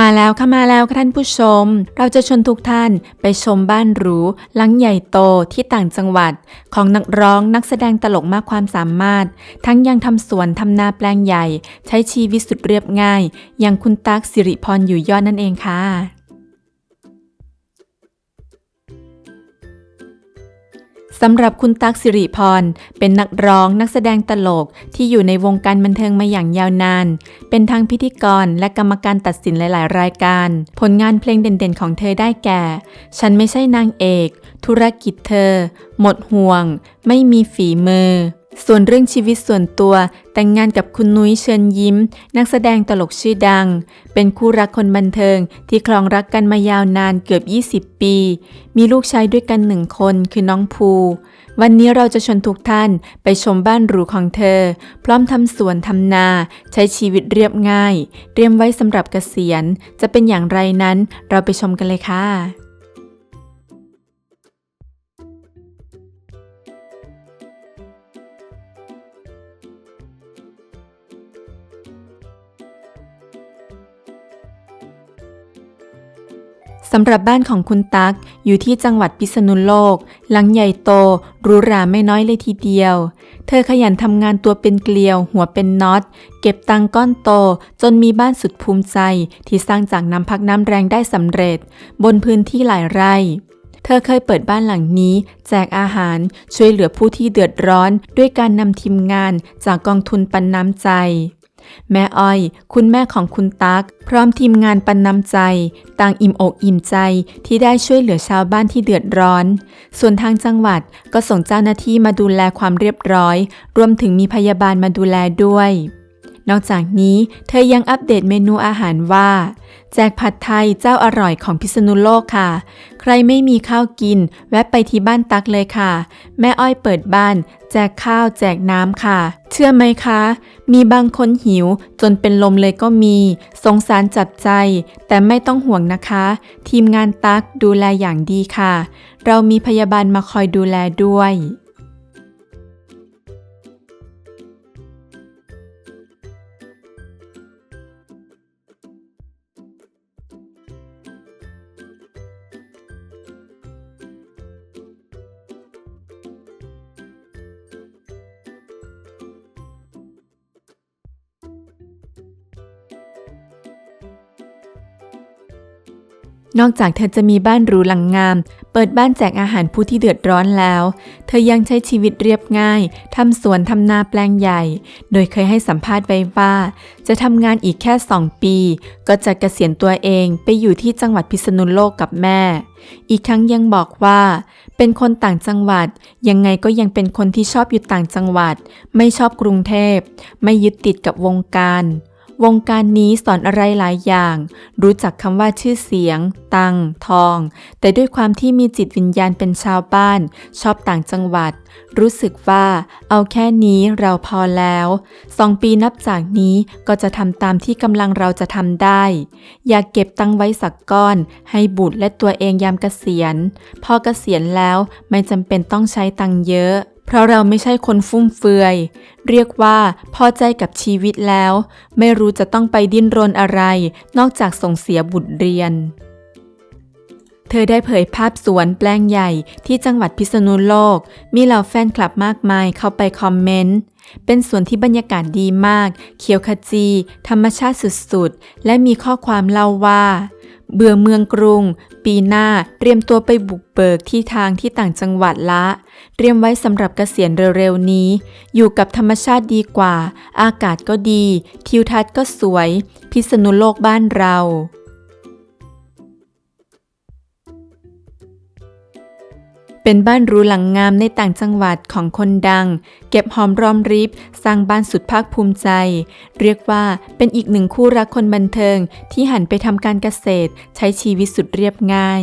มาแล้วค่ะมาแล้วค่ะท่านผู้ชม เราจะชวนทุกท่านไปชมบ้านหรูหลังใหญ่โตที่ต่างจังหวัด ของนักร้องนักแสดงตลกมากความสามารถ ทั้งยังทำสวนทำนาแปลงใหญ่ ใช้ชีวิตสุดเรียบง่าย อย่างคุณตั๊กสิริพรอยู่ยอดนั่นเองค่ะ สำหรับคุณตั๊กสิริพร เป็นนักร้องนักแสดงตลกที่อยู่ในวงการบันเทิงมาอย่างยาวนาน เป็นทั้งพิธีกรและกรรมการตัดสินหลายๆ รายการ ผลงานเพลงเด่นๆ ของเธอได้แก่ ฉันไม่ใช่นางเอก ธุรกิจเธอ หมดห่วง ไม่มีฝีมือ ส่วนเรื่องชีวิตส่วนตัวแต่งงานกับคุณนุ้ยเชิญยิ้ม นักแสดงตลกชื่อดัง เป็นคู่รักคนบันเทิงที่ครองรักกันมายาวนานเกือบ 20 ปี มีลูกชายด้วยกันหนึ่งคนคือน้องภู วันนี้เราจะชวนทุกท่านไปชมบ้านหรูของเธอ พร้อมทำสวนทำนา ใช้ชีวิตเรียบง่าย เตรียมไว้สำหรับเกษียณ จะเป็นอย่างไรนั้นเราไปชมกันเลยค่ะ สำหรับบ้านของคุณตั๊กอยู่ที่จังหวัดพิษณุโลก หลังใหญ่โตหรูหราไม่น้อยเลยทีเดียว เธอขยันทำงานตัวเป็นเกลียว หัวเป็นน็อต เก็บตังก้อนโต จนมีบ้านสุดภูมิใจ ที่สร้างจากน้ำพักน้ำแรงได้สำเร็จ บนพื้นที่หลายไร่เธอเคยเปิดบ้านหลังนี้ แจกอาหาร ช่วยเหลือผู้ที่เดือดร้อน ด้วยการนำทีมงานจากกองทุนปันน้ำใจ แม่อ้อย คุณแม่ของคุณตั๊กพร้อมทีมงานปันน้ำใจ ต่างอิ่มอกอิ่มใจที่ได้ช่วยเหลือชาวบ้านที่เดือดร้อน ส่วนทางจังหวัดก็ส่งเจ้าหน้าที่มาดูแลความเรียบร้อย รวมถึงมีพยาบาลมาดูแลด้วย นอกจากนี้ เธอยังอัปเดตเมนูอาหารว่า แจกผัดไทยเจ้าอร่อยของพิษณุโลกค่ะ ใครไม่มีข้าวกิน แวะไปที่บ้านตักเลยค่ะ แม่อ้อยเปิดบ้าน แจกข้าวแจกน้ำค่ะ เชื่อไหมคะ มีบางคนหิว จนเป็นลมเลยก็มี สงสารจับใจ แต่ไม่ต้องห่วงนะคะ ทีมงานตักดูแลอย่างดีค่ะ เรามีพยาบาลมาคอยดูแลด้วย นอกจากเธอจะมีบ้านหรูหลังงาม เปิดบ้านแจกอาหารผู้ที่เดือดร้อนแล้ว เธอยังใช้ชีวิตเรียบง่าย ทำสวนทำนาแปลงใหญ่ โดยเคยให้สัมภาษณ์ไว้ว่า จะทำงานอีกแค่2ปี ก็จะเกษียณตัวเองไปอยู่ที่จังหวัดพิษณุโลกกับแม่ อีกทั้งยังบอกว่า เป็นคนต่างจังหวัด ยังไงก็ยังเป็นคนที่ชอบอยู่ต่างจังหวัด ไม่ชอบกรุงเทพ ไม่ยึดติดกับวงการ วงการนี้สอนอะไรหลายอย่าง รู้จักคำว่าชื่อเสียง ตัง ทอง แต่ด้วยความที่มีจิตวิญญาณเป็นชาวบ้าน ชอบต่างจังหวัด รู้สึกว่าเอาแค่นี้เราพอแล้วสองปีนับจากนี้ก็จะทำตามที่กำลังเราจะทำได้ อยากเก็บตังไว้สักก้อน ให้บุตรและตัวเองยามเกษียณ พอเกษียณแล้วไม่จำเป็นต้องใช้ตังเยอะ เพราะเราไม่ใช่คนฟุ่มเฟือย เรียกว่าพอใจกับชีวิตแล้ว ไม่รู้จะต้องไปดิ้นรนอะไร นอกจากส่งเสียบุตรเรียน เธอได้เผยภาพสวนแปลงใหญ่ที่จังหวัดพิษณุโลก มีเหล่าแฟนคลับมากมายเข้าไปคอมเมนต์เป็นสวนที่บรรยากาศดีมาก เขียวขจี ธรรมชาติสุดๆ และมีข้อความเล่าว่า เบื่อเมืองกรุง ปีหน้าเตรียมตัวไปบุกเบิกที่ทางที่ต่างจังหวัดละ เตรียมไว้สำหรับเกษียณเร็วๆนี้ อยู่กับธรรมชาติดีกว่า อากาศก็ดี ทิวทัศน์ก็สวย พิษณุโลกบ้านเรา เป็นบ้านหรูหลังงามในต่างจังหวัดของคนดัง เก็บหอมรอมริบ สร้างบ้านสุดภาคภูมิใจ เรียกว่าเป็นอีกหนึ่งคู่รักคนบันเทิงที่หันไปทำการเกษตร ใช้ชีวิตสุดเรียบง่าย